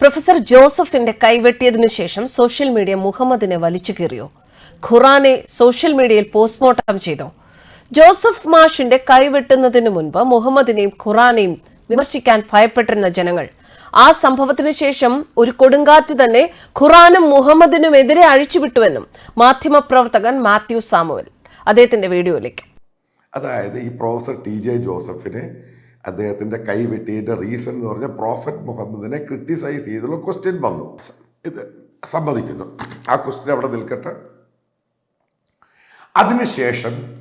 Professor ജോസഫിന്റെ കൈവെട്ടിയതിനു ശേഷം social media മുഹമ്മദിനെ വലിച്ചു കീറിയോ? ഖുറാനെ സോഷ്യൽ മീഡിയയിൽ പോസ്റ്റ്മോർട്ടം ചെയ്തോ? ജോസഫ് മാഷിന്റെ കൈവെട്ടുന്നതിനു മുൻപ് മുഹമ്മദിനെയും ഖുറാനെയും വിമർശിക്കാൻ ഭയപ്പെട്ടിരുന്ന ജനങ്ങൾ. ആ സംഭവത്തിനു ശേഷം ഒരു കൊടുങ്കാറ്റ് തന്നെ ഖുറാനും മുഹമ്മദിനും എതിരെ അഴിച്ചുവിട്ടുവെന്നും മാധ്യമപ്രവർത്തകൻ മാത്യു സാമുവൽ അദ്ദേഹത്തിന്റെ വീഡിയോയിലേക്ക്. അതായത് ഈ പ്രൊഫസർ ടി ജെ ജോസഫിനെ അദ്ദേഹത്തിന്റെ കൈവെട്ടിയതിന്റെ റീസൺ എന്ന് പറഞ്ഞാൽ പ്രോഫറ്റ് മുഹമ്മദിനെ ക്രിട്ടിസൈസ് ചെയ്തുള്ള ക്വസ്റ്റ്യൻ വന്നു. ഇത് സമ്മതിക്കുന്നു. ആ ക്വസ്റ്റ്യൻ അവിടെ നിൽക്കട്ടെ. അതിനുശേഷം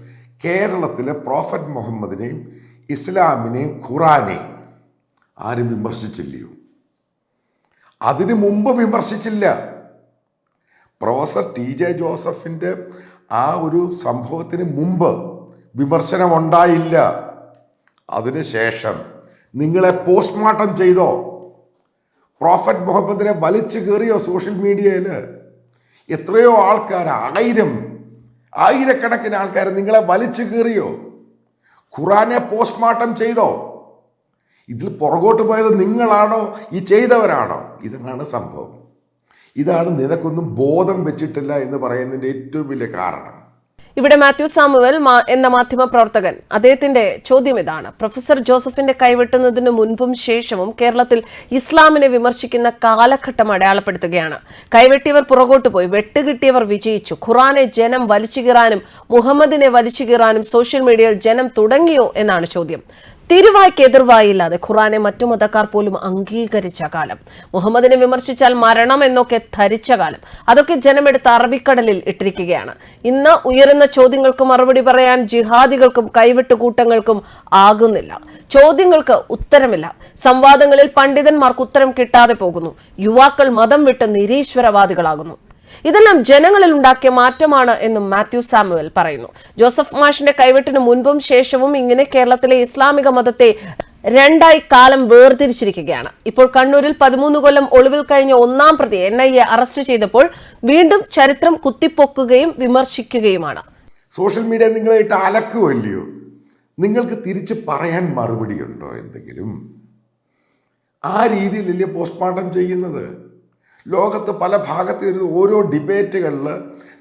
കേരളത്തിലെ പ്രോഫറ്റ് മുഹമ്മദിനെയും ഇസ്ലാമിനെയും ഖുറാനെയും ആരും വിമർശിച്ചില്ലയോ? അതിനു മുമ്പ് വിമർശിച്ചില്ല. പ്രൊഫസർ ടി ജെ ജോസഫിന്റെ ആ ഒരു സംഭവത്തിന് മുമ്പ് വിമർശനമുണ്ടായില്ല. അതിനുശേഷം നിങ്ങളെ പോസ്റ്റ്മോർട്ടം ചെയ്തോ? പ്രോഫറ്റ് മുഹമ്മദിനെ വലിച്ചു കയറിയോ സോഷ്യൽ മീഡിയയിൽ എത്രയോ ആൾക്കാർ ആയിരം ആയിരക്കണക്കിന് ആൾക്കാർ നിങ്ങളെ വലിച്ചു കയറിയോ ഖുറാനെ പോസ്റ്റ്മോർട്ടം ചെയ്തോ? ഇതിൽ പുറകോട്ട് പോയത് നിങ്ങളാണോ? ഈ ചെയ്തവരാണോ? ഇതാണ് സംഭവം. ഇതാണ് നിനക്കൊന്നും ബോധം വെച്ചിട്ടില്ല എന്ന് പറയുന്നതിന്റെ ഏറ്റവും വലിയ കാരണം. ഇവിടെ മാത്യു സാമുവൽ എന്ന മാധ്യമ പ്രവർത്തകൻ. അദ്ദേഹത്തിന്റെ ചോദ്യം ഇതാണ്. പ്രൊഫസർ ജോസഫിന്റെ കൈവെട്ടുന്നതിന് മുൻപും ശേഷവും കേരളത്തിൽ ഇസ്ലാമിനെ വിമർശിക്കുന്ന കാലഘട്ടം അടയാളപ്പെടുത്തുകയാണ്. കൈവെട്ടിയവർ പുറകോട്ട് പോയി. വെട്ടുകിട്ടിയവർ വിജയിച്ചു. ഖുറാനെ ജനം വലിച്ചുകീറാനും മുഹമ്മദിനെ വലിച്ചുകീറാനും സോഷ്യൽ മീഡിയയിൽ ജനം തുടങ്ങിയോ എന്നാണ് ചോദ്യം. തിരുവായ്ക്ക് എതിർവായില്ലാതെ ഖുറാനെ മറ്റു മതക്കാർ പോലും അംഗീകരിച്ച കാലം. മുഹമ്മദിനെ വിമർശിച്ചാൽ മരണം എന്നൊക്കെ ധരിച്ച കാലം. അതൊക്കെ ജനമെടുത്ത് അറബിക്കടലിൽ ഇട്ടിരിക്കുകയാണ്. ഇന്ന് ഉയരുന്ന ചോദ്യങ്ങൾക്ക് മറുപടി പറയാൻ ജിഹാദികൾക്കും കൈവിട്ട് കൂട്ടങ്ങൾക്കും ആകുന്നില്ല. ചോദ്യങ്ങൾക്ക് ഉത്തരമില്ല. സംവാദങ്ങളിൽ പണ്ഡിതന്മാർക്ക് ഉത്തരം കിട്ടാതെ പോകുന്നു. യുവാക്കൾ മതം വിട്ട് നിരീശ്വരവാദികളാകുന്നു. ഇതെല്ലാം ജനങ്ങളിൽ ഉണ്ടാക്കിയ മാറ്റമാണ് എന്ന് മാത്യു സാമുവൽ പറയുന്നു. ജോസഫ് മാഷിന്റെ കൈവെട്ടിന് മുൻപും ശേഷവും ഇങ്ങനെ കേരളത്തിലെ ഇസ്ലാമിക മതത്തെ രണ്ടായി കാലം വേർതിരിച്ചിരിക്കുകയാണ്. ഇപ്പോൾ കണ്ണൂരിൽ പതിമൂന്ന് കൊല്ലം ഒളിവിൽ കഴിഞ്ഞ ഒന്നാം പ്രതി എൻ ഐ എ അറസ്റ്റ് ചെയ്തപ്പോൾ വീണ്ടും ചരിത്രം കുത്തിപ്പൊക്കുകയും വിമർശിക്കുകയുമാണ്. സോഷ്യൽ മീഡിയ നിങ്ങളായിട്ട് അലക്കുമല്ലയോ നിങ്ങൾക്ക് തിരിച്ച് പറയാൻ മറുപടിയുണ്ടോ എന്തെങ്കിലും? ആ രീതിയിലല്ലേ പോസ്റ്റ്മോർട്ടം ചെയ്യുന്നത്? ലോകത്ത് പല ഭാഗത്ത് വരുന്ന ഓരോ ഡിബേറ്റുകളിൽ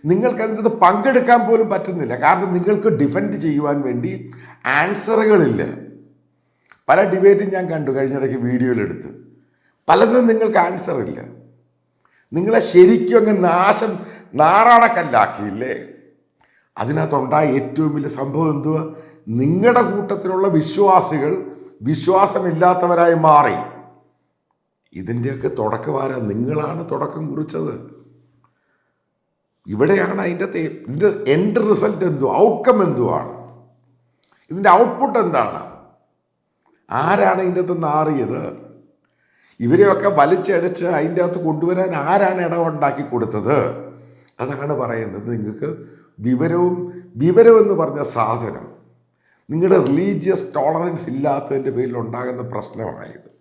നിങ്ങൾക്ക് അതിന്റെ പങ്കെടുക്കാൻ പോലും പറ്റുന്നില്ല. കാരണം നിങ്ങൾക്ക് ഡിഫെൻഡ് ചെയ്യുവാൻ വേണ്ടി ആൻസറുകളില്ല പല ഡിബേറ്റും ഞാൻ കണ്ടു കഴിഞ്ഞിടയ്ക്ക് വീഡിയോയിലെടുത്ത്. പലതിനും നിങ്ങൾക്ക് ആൻസർ ഇല്ല. നിങ്ങളെ ശരിക്കും അങ്ങ് നാശം നാറാണക്കല്ലാക്കിയില്ലേ? അതിനകത്തുണ്ടായ ഏറ്റവും വലിയ സംഭവം എന്തുവാ? നിങ്ങളുടെ കൂട്ടത്തിലുള്ള വിശ്വാസികൾ വിശ്വാസമില്ലാത്തവരായി മാറി. ഇതിന്റെയൊക്കെ തുടക്കമാര നിങ്ങളാണ് തുടക്കം കുറിച്ചത്. ഇവിടെയാണ് അതിന്റെ ഇതിന്റെ എൻഡ് റിസൾട്ട് എന്തു ഔട്ട്കം എന്തുവാണ്? ഇതിന്റെ ഔട്ട്പുട്ട് എന്താണ്? ആരാണ് ഇതിന്റെ അകത്ത് നാറിയത് ഇവരെയൊക്കെ വലിച്ചടിച്ച് അതിന്റെ അകത്ത് കൊണ്ടുവരാൻ ആരാണ് ഇടവുണ്ടാക്കി കൊടുത്തത്? അതാണ് പറയുന്നത് നിങ്ങൾക്ക് വിവരവും വിവരം എന്ന് പറഞ്ഞ സാധനം. നിങ്ങളുടെ റിലീജിയസ് ടോളറൻസ് ഇല്ലാത്തതിന്റെ പേരിൽ ഉണ്ടാകുന്ന പ്രശ്നമായത്.